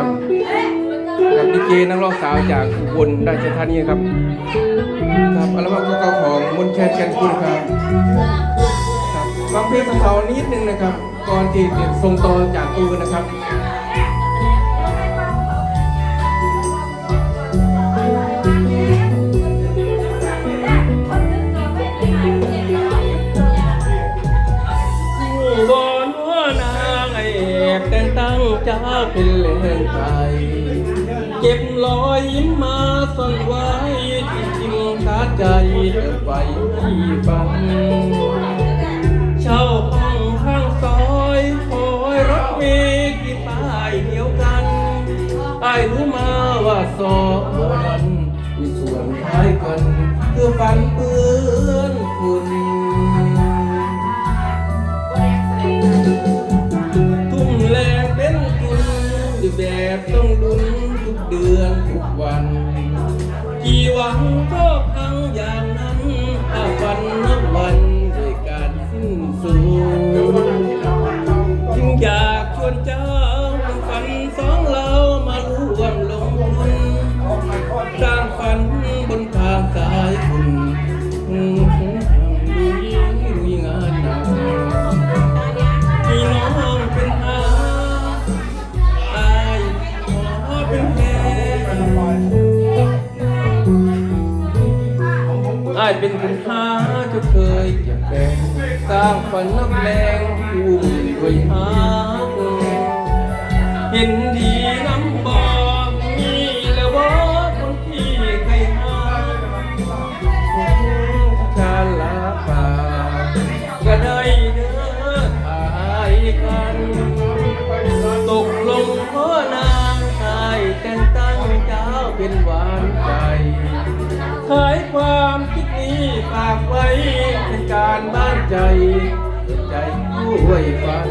กับกับดีเจนักร้องสาวจากอุบลราชธานีครับครับอัลบั้มเก่าของมนแคนแคนคุณครับครับฟังเพลงสาวๆนิดนึงนะครับ ก่อนที่จะส่งต่อจากตูนะครับบอนว่านางไอเอกแต่งตั้งจ้าเป็น ใจ เก็บรอยยิ้มมาซ่อนไว้ที่จริงขาใจเดินไปให้ฟังเช่าห้องข้างซอยคอยรถเมล์กี่ป้ายเดียวกันไอ้รู้มาว่าสองนั้นมีส่วนคล้ายกันคือฝันเปื้อ วัน กี่หวังก็พังอย่างนั้นอาวันนับวันด้วยการสิ้นสุด อายเป็นคนหาจะเคยเก็บแบ่งสร้างฝันนักแรงอุ้มด้วยหาเห็นดีน้ำบอกมีแล้วว่าคนที่เคยหาชาลาป่าก็ได้เดินทายกัน ตกลงขอนางชายแต่งตั้งเจ้าเป็นหวานใจขายความากไว้เป็นการบ้านใจ ใจผู้่วยฟัง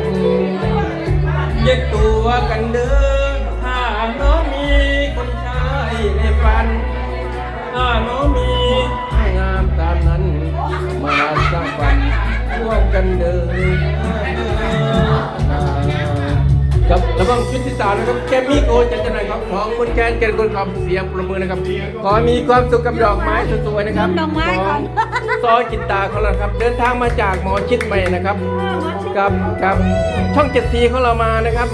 เย็ดตัวกันเด้อถ้าน้องมีคนชายในฝัน ถ้าน้องมีงามตามนั้น สามนะครับแกมมี่โกจันจันหน่อยครับของมนแกนแกนคนขับเสียงประมือนะครับ ขอมีความสุขกับดอกไม้สวยๆนะครับดอกไม้ก่อนซอยจิตตาของเราครับ เดินทางมาจากหมอชิดใหม่นะครับกับกับช่องเจ็ดสีของเรามานะครับ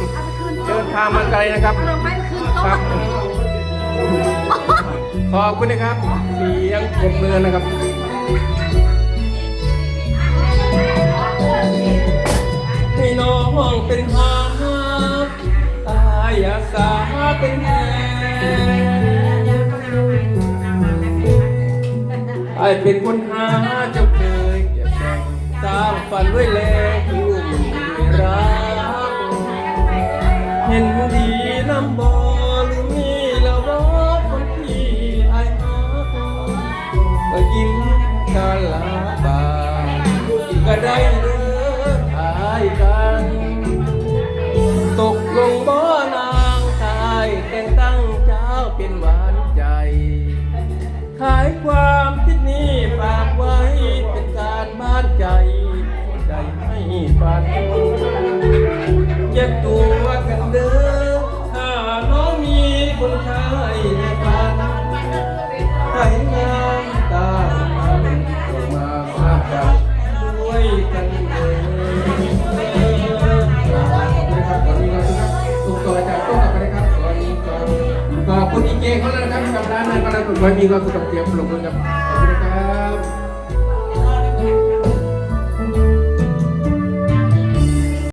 เดินทางมาไกลนะครับดอกไม้คืนคโต๊ะรับขอบคุณนะครับ เสียงปรบมือนะครับให้น้องเป็นหาต เป็นแทนไอ้เป็นคนหาเจ้าเคยเก็บแบ่งสร้างฝันไว้แล้วทุ่มด้วยรักเห็นดีน้ำบอหรือมีแล้วรอคนที่ไอายฮักก็ยิ้มกาลาบานก็ได้เลิกทายกัน ขายความคิดนี้ฝากไว้เป็นการบ้านใจ ใจให้ฝันแยกตัว ให้มีความสุขกับเตรียมปรบมือครับขอบคุณครับ